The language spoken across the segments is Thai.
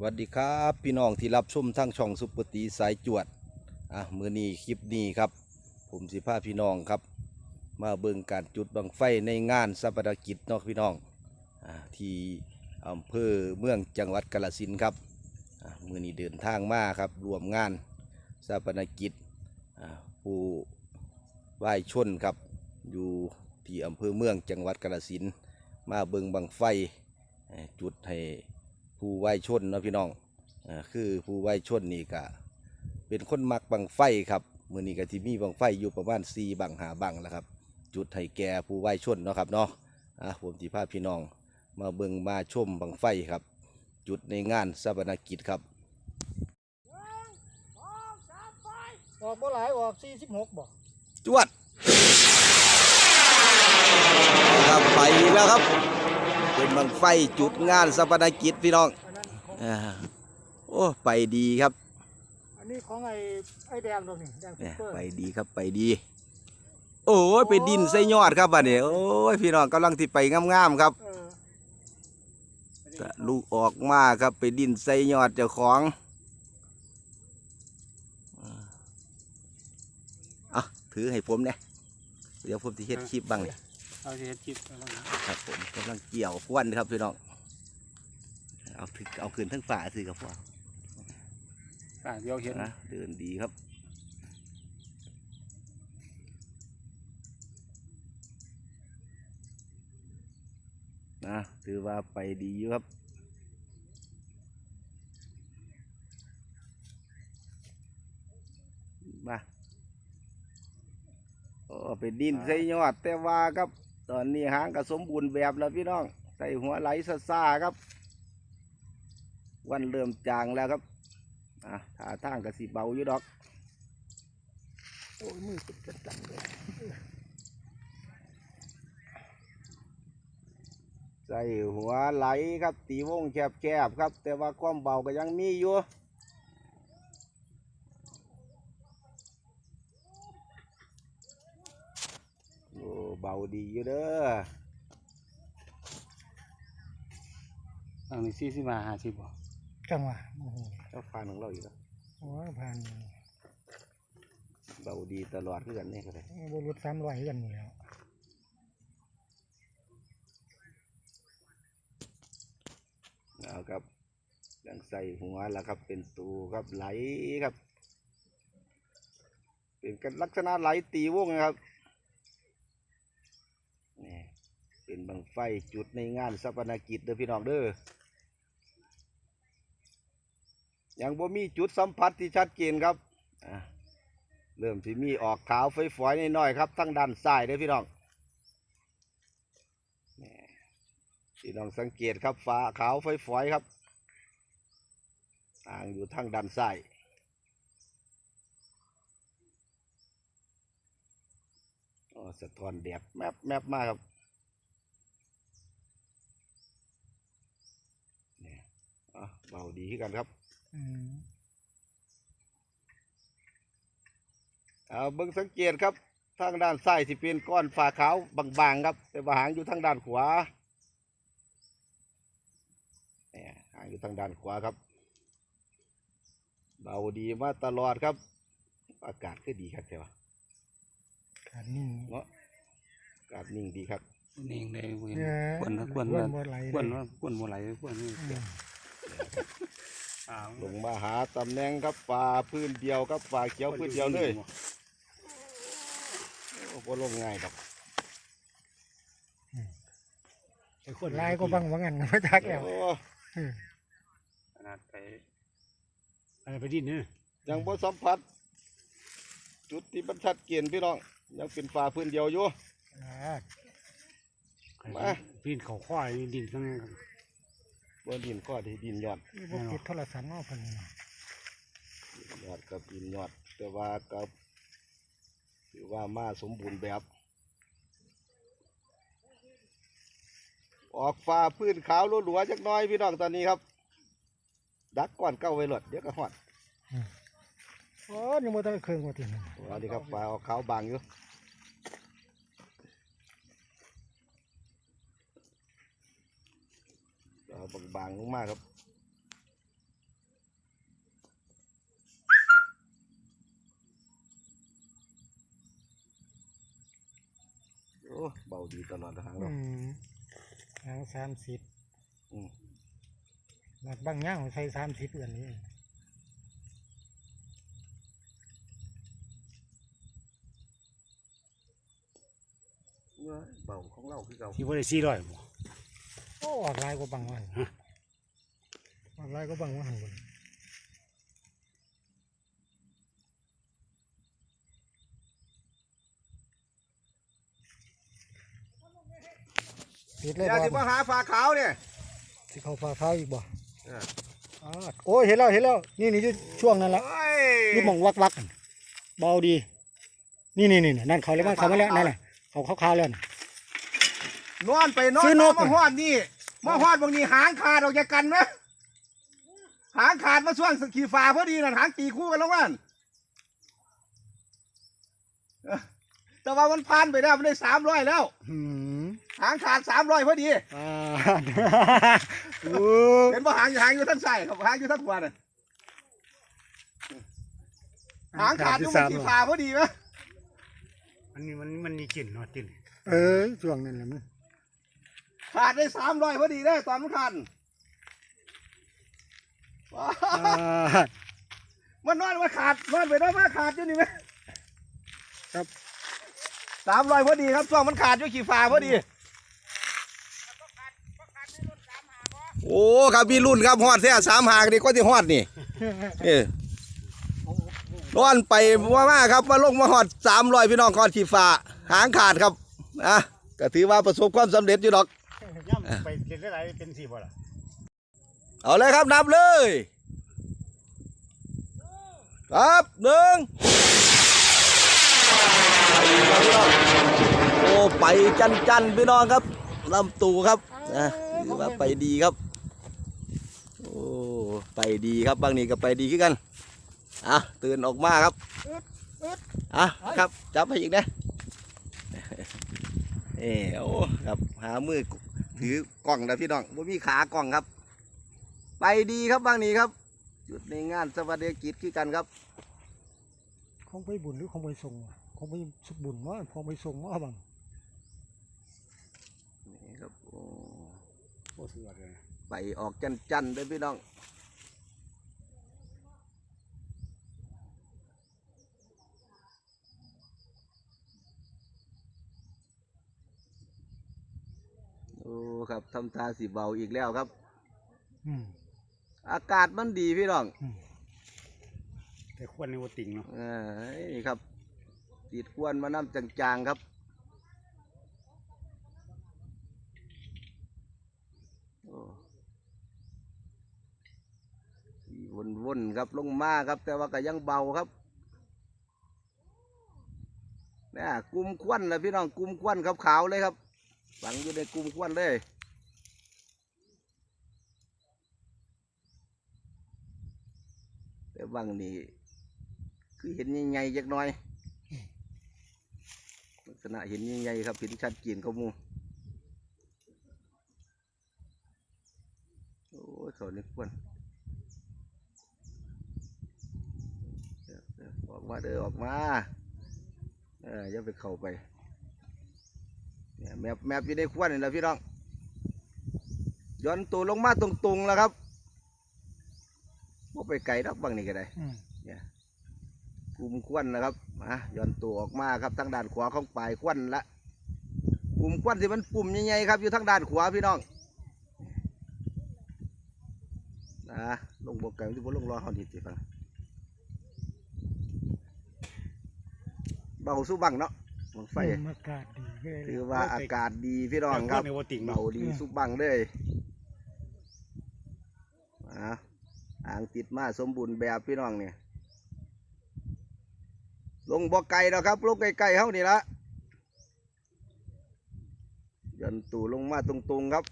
สวัสดีครับพี่น้องที่รับชมทั้งช่องซุปเปอร์ตีสายจวดอะมือนี้คลิปนี้ครับ ผมสิพาพี่น้องครับ มาเบิ่งการจุดบังไฟในงานสัปดากิจเนาะพี่น้องอ่าที่อำเภอเมืองจังหวัดกาฬสินครับอ่ามือนี้เดินทางมาครับรวมงานสัปดากิจอ่าผู้ไหว้ชนครับ อยู่ที่อำเภอเมืองจังหวัดกาฬสินมาเบิ่งบังไฟจุดให้ ผู้ไหวชนเนาะพี่น้องอ่าคือผู้ไหวชนนี่ก็เป็นคนมักบังไฟครับมือนี้ก็ที่มีบังไฟอยู่ประมาณ4บังหาบังแล้วครับ จุดให้แก่ผู้ไหวชนเนาะครับเนาะอะผมที่พาพี่น้องมาเบิ่งมาชมบังไฟครับ จุดในงานสัปนกิจครับออกบ่หลายออกสี่สิบหกบ่จวดครับไปแล้วครับ เป็นบังไฟจุดงานสัปนกิจพี่น้องอันนั้นของอ่าโอ้ไปดีครับอันนี้ของไอ้ไอ้แดงตรงนี้แดงซุเนี่ยปเปอร์ไปดีครับไปดี โอ้ยไปดินใส่ยอดครับบัดนี้โอ้ยพี่น้องกำลังที่ไปงามๆครับเออตะลูกออกมาครับไปดินใส่ยอดเจ้าของอะถือให้ผมเนี่ยเดี๋ยวผมจะเฮ็ดคลิปบ้างนี่ เอาสิเฮ็ดคลิปเอาลงนะครับผมกำลังเกี่ยวควันครับพี่น้องเอาถึกเอาคืนทั้งฝ่าสิครับพ่ออ่าเดี๋ยวเห็นนะเดินดีครับนะถือว่าไปดีอยู่ครับมาโอ้ไปดินใส่ยอดแต่ว่าครับ ตอนนี้หางก็สมบูรณ์แบบแล้วพี่น้องใส่หัวไหลซ่าๆครับ วันเริ่มจางแล้วครับอะท่าทางก็สิเบาอยู่ดอกโอ้ยมือเป็นจัดจังเลยใส่หัวไหลครับ ตีวงแคบๆครับ แต่ว่าความเบาก็ยังมีอยู่ โอ้เบาดีอยู่เด้ออันนี้สี่สิบห้าห้าสิบบ่จังหวะโอ้โหเจ้าพานของเราอยู่แล้วโอ้ยผ่านเบาดีตลอดคือกันนี่ก็ได้บรุษสามร้อยกันอยู่แล้วเอาครับยังใส่หัวแล้วครับเป็นตูครับไหลครับ เป็นกันลักษณะไหลตีวงนะครับนี่เป็นบัง ไฟจุดในงานสัปนกิจเด้อพี่น้องเด้อยังบ่มีจุดสัมผัสที่ชัดเจนครับเริ่มที่มีออกขาวไฟฝอยๆน้อยๆครับทั้งด้านซ้ายเด้อพี่น้องพี่น้องสังเกตครับฟ้าขาวไฟฝอยๆครับอ่างอยู่ทางด้านซ้ายอ๋อสะท้อนแดดแมบแมบมากครับเนี่ยอะ เบาดีขึ้นกันครับอืมเอาเบิ่งสังเกตครับ ทางด้านซ้ายที่เป็นก้อนฝาขาวบางๆครับ แต่ว่าหางอยู่ทางด้านขวาเนี่ยหางอยู่ทางด้านขวาครับเบาดีมาตลอดครับ อากาศก็ดีครับใช่ปะขาดนิ่งเนาะอากาศนิ่งดีครับนิ่งเลยเว้ยเออควนนะควนคว่าวบ่ไหลควนเลยว่าควนบ่ไหลควนนี่อืมอ้าว ลงมาหาตำแหน่งครับป่าพื้นเดียวครับป่าเขียวพื้นเดียวเลยโอ้โหลงง่ายดอกไอ้คนไล่ก็บังว่างั้นไม่จักแล้วโอ้อืมขนาดไปอะไรไปดินเนี่ยยังบ่สัมผัส จุดที่บรรชัดเกียนพี่น้อง ยังเป็นป่าพื้นเดียวอยู่อ่ามาดินเขาควายดินทั้ง บนดินก็ที่ดินยอดนี่พวกติดโทรศัพท์เนาะเพิ่นดินยอดกับดินยอด แต่ว่ากับถือว่ามาสมบูรณ์แบบ ออกฟ้าพื้นขาวหลัวๆจักหน้อยพี่น้องตอนนี้ครับ ดักก่อนเก้าไว้หลดเดี๋ยวก็หอดโอ้ยังบ่ทันได้เครื่องว่าติสวัสดีครับฟ้าออกขาวบางอยู่ บางมากครับโอ้เบาดีตลอดทางเราทางสามสิบหลักบางย่างของใช้สามสิบอันนี้เบาของเราคือเราที่ว่าได้สี่ร้อย โอ้ออกลายก็บางวันออกลายก็บางวันบนติดเลยอย่าสิบ่มาหาฝาขาวเนี่ยสิเขาฟ้าฟ้าอีกบ่อ่าอ่าโอ้ยเห็นแล้วเห็นแล้ว นี่นี่อยู่ช่วงนั้นละโอ้ยอยู่หมองวักวักๆนั่นเบาดี นี่นี่นี่นั่นเขาเลยว่าเขามาแล้วนั่นแหละเขาเขาคาวๆแล้วน่ะนอนไปนอนซื้อนกมาฮอดนี่ มาฮอดบางนี้หางขาดออกจากกันไหมหางขาดมาช่วงขี่ฟ้าพอดีนั่นหางตีคู่กันแล้วมันเอ้อแต่ว่ามันผ่านไปแล้วมันได้สามร้อยแล้วหืมหางขาดสามร้อยพอดีอ่าโอ้เห็นว่าหางหางอยู่ทั้งใส่ครับหางอยู่ทั้งขวาน่ะหางขาดอยู่มันขี่ฟ้าพอดีไหมมันนี่มันมันมีกลิ่นเนาะกลิ่นเออช่วงนั้นแหละมัน ขาดได้สามร้อยพอดีได้ตอนมันขาดว้าอ่ามันนอนมาขาดนอนไปนอนมาขาดอยู่นี่ไหมครับสามร้อยพอดีครับช่วงมันขาดอยู่ขี่ฟ้าพอดี โอ้ครับพี่รุ่นครับฮอดแท้สามหากดีก็ที่ฮอดนี่เออนอนไปว่ามาครับมาลงมาฮอดสามร้อยพี่น้องกอนขี่ฟ้าหางขาดครับอะก็ถือว่าประสบความสำเร็จอยู่ดอก ย่ำไปเก็นได้หลายเป็นสี่บ่ล่ะเอาเลยครับนับเลย ครับหนึ่งโอ้ไปจันจันๆพี่น้องครับลำตูครับนะถือว่าไปดีครับโอ้ไปดีครับบางนี้ก็ไปดีขึ้นกันอะตื่นออกมาครับอะครับจับให้อีกนะเออโอ้ครับหามือ ถือกล่องนะพี่น้องบ่มีขากล่องครับ ไปดีครับบางนี้ครับจุดในงานสวัสดิกิจคือกันครับคงไปบุญหรือคงไปส่งวะคงไปสุบุญว่าพอไปส่งว่าบังนี่ครับโอ้โอ้สุดยอดเลยไปออกจันจันๆเลยพี่น้อง อ้ครับทำทาสีเบาอีกแล้วครับ อืมอากาศมันดีพี่น้องแต่ควรในวัติงเนาะเอ้ยนี่ครับติดควนมาน้ำจางๆครับโอ้วนวนๆครับลงมาครับ แต่ว่าก็ยังเบาครับเนี่ยกลุ่มควันนะพี่น้องกลุ่มควันขาวๆเลยครับ ฝังอยู่ในกลุ่มควันเลยแต่บางนี่คือเห็นใหญ่ๆจักหน่อยลักษณะเห็นใหญ่ๆครับเห็นชัดเจนเขาหมูโอ้ยเขานี่ควนออกมาเด้อออกมาเอออย่าไปเข้าไป เนี่ยแมบแมบอยู่ในควนนี่แหละพี่น้องย้อนตัวลงมาตรงๆแล้วครับว่าไปไกลดอกบางนี่ก็ได้อืมกลุ่มควันนะครับมาย้อนตัวออกมาครับทางด้านขวาของปลายควันละกลุ่มควันที่มันปุ่มใหญ่ๆครับ อยู่ทางด้านขวาพี่น้องนะลงบกไก่ที่บนลงรอเขาดีสิฟังเบาสู้บังเนาะ บังไฟอืมอากาศดีก็เลยถือว่าอากาศดีพี่น้องครับในวัติงเบาเนาะดีสู้บังเลยอ่าอ่างติดมาสมบูรณ์แบบพี่น้องเนี่ยลงบ่อไก่แล้วครับลงไก่ๆเฮานี่ละยันตูลงมาตรงๆครับ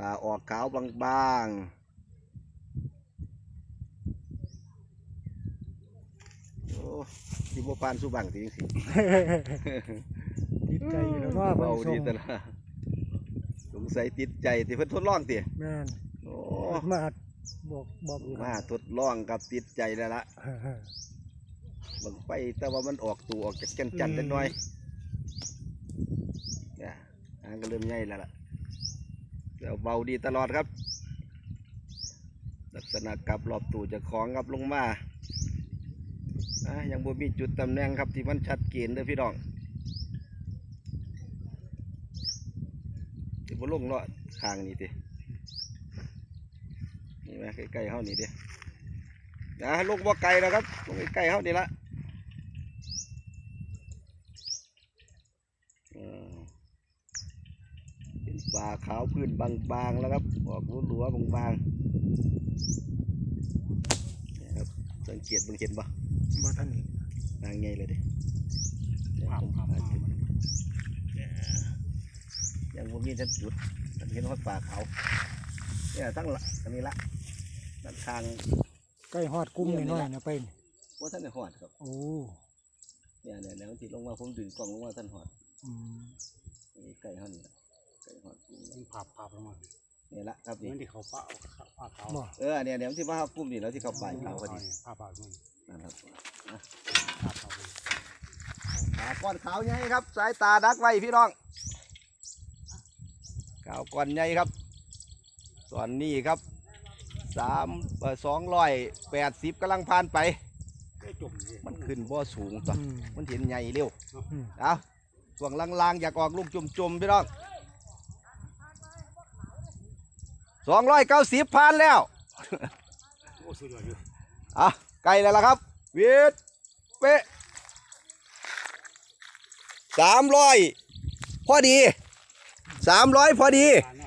ป่าออกขาวบางๆ โอ้ที่บ่ปานสุบังสิสิติดใจอยู่แล้วว่าเบาไปส่ดีงแต่ละงสัยติดใจที่เพิ่นทดลองติแม่นโอ้มาบอกบอกอยู่มาทดลองกับติดใจแล้วละเออเออเบิ่งไปแต่ว่ามันออกตูออกจากแก่นจันทร์อืมเล็กน้อยเนี่ยหางก็เริ่มใหญ่แล้วล่ะ แล้วเบาดีตลอดครับ ลักษณะกลับรอบตูเจะของครับลงมาอะยังบ่มีจุดตำแหน่งครับที่มันชัดเจนเด้อพี่น้องที่บ่ลงเนาะข้างนี้ตินี่ไหมใกล้ๆเฮานี่เด้นะลงบ่ไกลแล้วครับลงใกล้ๆเฮานี่ละอืมเป็นปลาขาวพื้นบางๆแล้วครับออกหลัวๆบางๆเนี่ยครับสังเกตเบิ่งเห็นปะบ่ทันเห็นนางไงเลยเดิภาพภาพภาพมันยังบ่มีท่านจุดท่านเห็นฮอดป่าเขาวเนี่ยทั้งละอันนี้ละด้านทางใกล้ฮอดกุ้มน้อยๆนะไปนี่ว่าท่านได้ฮอดครับโอ้เนี่ยเนี่ยแนวที่ลงมาผมดึงกล้องลงมาท่านฮอดอืมนี่ใกล้เฮานี่ ละใกล้ฮอดกุ้งแล้วมันภาพภาพลงมาเนี่ยละครับเหมืนี่อนที่เขาป้าป้าเขาบ่เออเนี่ยเนี่ยที่ว่ากุ้มนี่แล้วที่เขาไปเขาพอดีภาพภาพมันนั่นครับภาพภาพปลาก้อนขาวใหญ่ครับ สายตาดักไว้พี่น้องขาวก้อนใหญ่ครับส่วนนี้ครับสามสองร้อยแปดสิบกำลังผ่านไปได้จมเลยมันขึ้นบ่สูงต่ออืมมันเห็นใหญ่เร็วอืมเอาส่วงลางๆ อยากออกลูกจุ่มๆพี่น้อง สองร้อยเก้าสิบผ่านแล้วโอ้สุดยอดอยู่อะไกลแล้วล่ะครับเวีดเป๊ะสามร้อยพอดีสามร้อยพอดีการ